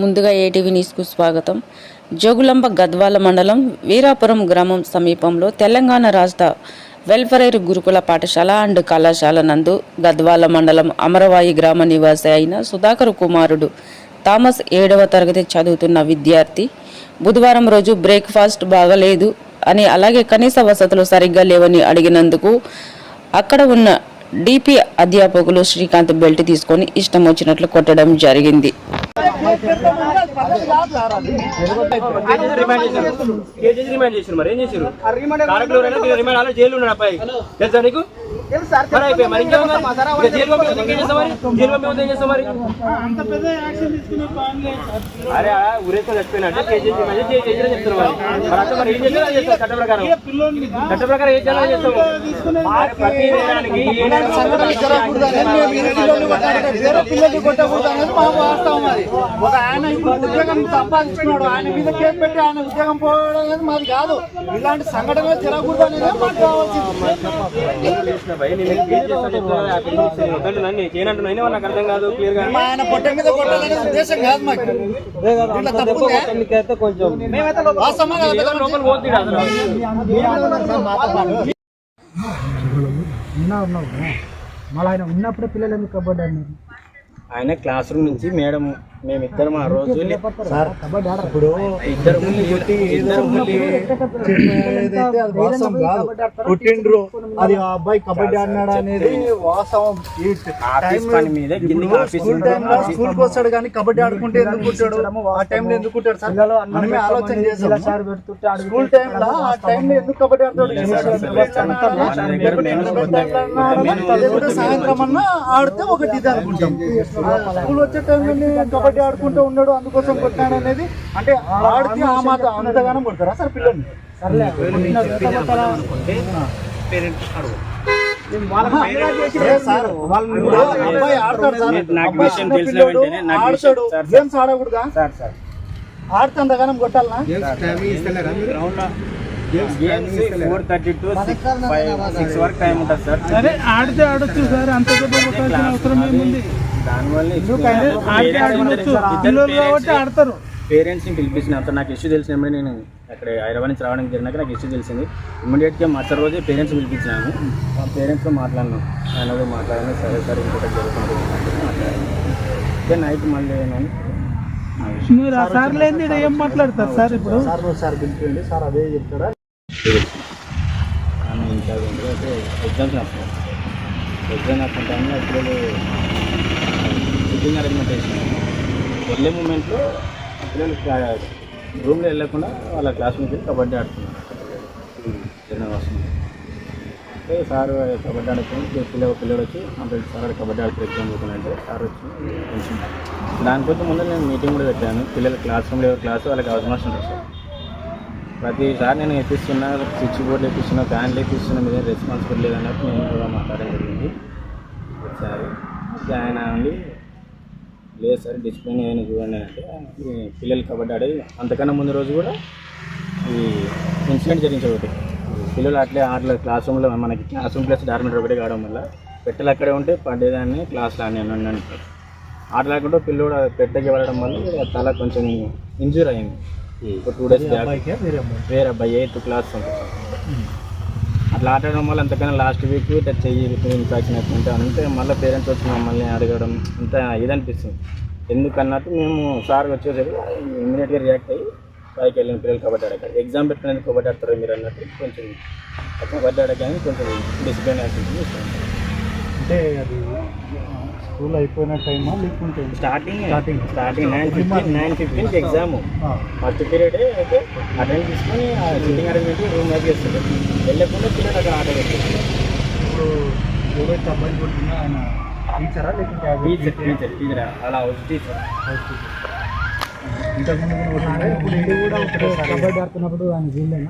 ముందుగా ఏటీవీ న్యూస్కు స్వాగతం. జోగులాంబ గద్వాల మండలం వీరాపురం గ్రామం సమీపంలో తెలంగాణ రాష్ట్ర వెల్ఫరేర్ గురుకుల పాఠశాల అండ్ కళాశాల నందు గద్వాల మండలం అమరవాయి గ్రామ నివాసి అయిన సుధాకర్ కుమారుడు థామస్ ఏడవ తరగతి చదువుతున్న విద్యార్థి బుధవారం రోజు బ్రేక్ఫాస్ట్ బాగలేదు అని అలాగే కనీస వసతులు సరిగ్గా లేవని అడిగినందుకు అక్కడ ఉన్న డిపి అధ్యాపకులు శ్రీకాంత్ బెల్ట్ తీసుకొని ఇష్టం వచ్చినట్లు కొట్టడం జరిగింది. రిమాండ్ చేశారు. కేజీసీ రిమాండ్ చేశారు మరి. ఏం చేశారు? రిమాండ్ అలా జైలు ఉన్నాడు అబ్బాయి? తెలుసా నీకు? అరే ఊరేసుకొని చచ్చిపోయినట్టే కేజీసీ చెప్తున్నారు మరి. అంతా మరి ఏం చేయాలో చట్ట ప్రకారం? చట్ట ప్రకారం ఏం చేయాలో చేస్తాం ప్రతి ఒక ఆయన ఇప్పుడు ఉద్యోగం సంపాదించుకున్నాడు. ఆయన మీద కేసు పెట్టి ఆయన ఉద్యోగం పోవడం అనేది మాది కాదు. ఇలాంటి సంఘటనలు జరగకూడదు అనేది మాకు కావాల్సింది. నాకు అర్థం కాదు క్లియర్గా. మా ఆయన పొట్ట మీద కొట్టాలనే ఉద్దేశం కాదు మాకు. ఇట్లా తప్పు వాస్తవమా కాదా? ఏదో లోపల పోతుంది అసలు ఉన్నా ఉన్నావు మళ్ళీ ఆయన ఉన్నప్పుడే పిల్లలు ఎందుకు కబడ్డీ ఆయన క్లాస్ రూమ్ నుంచి మేడం మేమిద్దరం ఆ రోజు ఇప్పుడు ఇద్దరు ఇద్దరు ఏదైతే అది వాస్తవం కాదు పుట్టిండ్రు అది ఆ అబ్బాయి కబడ్డీ ఆడినాడు అనేది వాస్తవం. ఈ ఆఫీస్ పని మీద స్కూల్ టైంలో వస్తాడు కానీ కబడ్డీ ఆడుకుంటే ఎందుకు ఉంటాడు ఆ టైంలో ఎందుకు ఉంటాడు సార్? మనమే ఆలోచన చేసాం. సార్ స్కూల్ టైంలో ఆ టైంలో ఎందుకు కబడ్డీ ఆడతాడు? సాయంత్రం అన్నా ఆడితే ఒకటి ఇది అనుకుంటాం. స్కూల్ వచ్చే టైంలో కబడ్డీ ఆడుకుంటూ ఉన్నాడు అందుకోసం కొట్టాడు అనేది అంటే ఆడితే ఆ మాత్రం అంతగానో కొడతారా సార్ పిల్లల్ని? అబ్బాయి ఆడతాడు సార్. గేమ్స్ ఆడకూడదా? కొట్టాలనా? ఫోర్ థర్టీ టు సిక్స్ వరకు టైం ఉంటుంది సార్. సరే ఆడితే ఆడొచ్చు సార్ అంత అవసరం ఏముంది దానివల్ల ఆడతారు. పేరెంట్స్ని పిలిపించిన అంత నాకు ఇష్యూ తెలిసిన వెంబడే నేను అక్కడ హైదరాబాద్ నుంచి రావడానికి జరిగినాక నాకు ఇష్యూ తెలిసింది. ఇమ్మీడియట్గా మరుసటి రోజే పేరెంట్స్ పిలిపించినాను ఆ పేరెంట్స్తో మాట్లాడినాను ఆయన మాట్లాడాను సరే సార్ ఇంకొకటి జరుగుతుంది. నైట్ మళ్ళీ నేను మీరు ఆ సార్ లేని ఈడ ఏం మాట్లాడతారు సార్ ఇప్పుడు? సార్ సార్ పిలిపియండి సార్ అదే అయితే ఎగ్జామ్స్ రాస్తాను ఎగ్జామ్ పిల్లలు సిట్టింగ్ అరేంజ్మెంట్ వేసినాను వెళ్ళే మూమెంట్లో పిల్లలు రూమ్లో వెళ్ళకుండా వాళ్ళ క్లాస్ నుంచి వెళ్ళి కబడ్డీ ఆడుతున్నారు. చిన్న వస్తుంది అంటే సార్ కబడ్డీ ఆడుకుని పిల్లలు పిల్లడు వచ్చి అంటే సార్ కబడ్డీ ఆడుతూ ఎగ్జామ్ అంటే సార్ వచ్చి కొంచెం దానికోసం ముందు నేను మీటింగ్ కూడా పెట్టాను. పిల్లల క్లాస్ రూమ్లో ఎవరి క్లాసు వాళ్ళకి అవసరం ఉంటుంది సార్. ప్రతిసారి నేను ఎక్కిస్తున్నా స్విచ్ బోర్డులు ఎక్కిస్తున్నా ఫ్యాన్లు ఎక్కిస్తున్నా మీద రెస్పాన్సిబిలిటీ లేదన్నట్టు నేను కూడా మాట్లాడడం జరిగింది. ఒకసారి ఇక ఆయన ఉండి లేదు సార్ డిసిప్లిన్ ఏమైనా చూడండి అంటే పిల్లలు కబడ్డీ ఆడేది అంతకన్నా ముందు రోజు కూడా ఈ ఇన్సిడెంట్ జరిగింది ఒకటి. పిల్లలు అట్లే ఆటలు క్లాస్ రూమ్లో మనకి క్లాస్ రూమ్ ప్లస్ డార్మెంట్ ఒకటే కావడం వల్ల పెట్టెలు అక్కడే ఉంటే పడేదాన్ని క్లాస్లో అని అన్నాను ఆట లేకుండా పిల్లోడు పెట్టకి వెళ్ళడం వల్ల తల కొంచెం ఇంజూర్ అయింది. ఒక టూ డేస్ వేరే అబ్బాయి ఎయిత్ క్లాస్ అట్లా ఆడడం వల్ల అంతకన్నా లాస్ట్ వీక్ ఇట్లా చెయ్యి ఇన్ఫాక్షన్ అవుతుంటే అంతే మళ్ళీ పేరెంట్స్ వచ్చి మమ్మల్ని అడగడం అంత ఇదనిపిస్తుంది ఎందుకన్నట్టు మేము సార్ వచ్చేసరికి ఇమ్మీడియట్గా రియాక్ట్ అయ్యి పైకి వెళ్ళిన పిల్లలు కబడ్డీ ఆడక ఎగ్జామ్ పెట్టినందుకు కబడ్డీ ఆడతారు మీరు అన్నట్టు కొంచెం కబడ్డీ ఆడగానే కొంచెం డిసిప్లిన్ అవుతుంది అంటే అది స్కూల్ అయిపోయిన టైమా లేకుంటే starting starting starting nine fifteen nine ఫిఫ్టీన్కి exam first period అయితే అటెండ్ తీసుకొని సిట్టింగ్ అరేంజ్మెంట్ రూమ్ చేస్తారు. వెళ్ళకుండా పిల్లలు అక్కడ ఆట ఇప్పుడు ఎవరైతే అబ్బాయి కొట్టినా ఆయన టీచరా లేకుంటే టీచర్? టీచర్ టీచర్ అలా హౌస్ టీచర్ ఇంతకుముందు కూడా? ఇప్పుడు కూడా కబడ్డీ ఆడుతున్నప్పుడు ఆయన వీళ్ళేనా?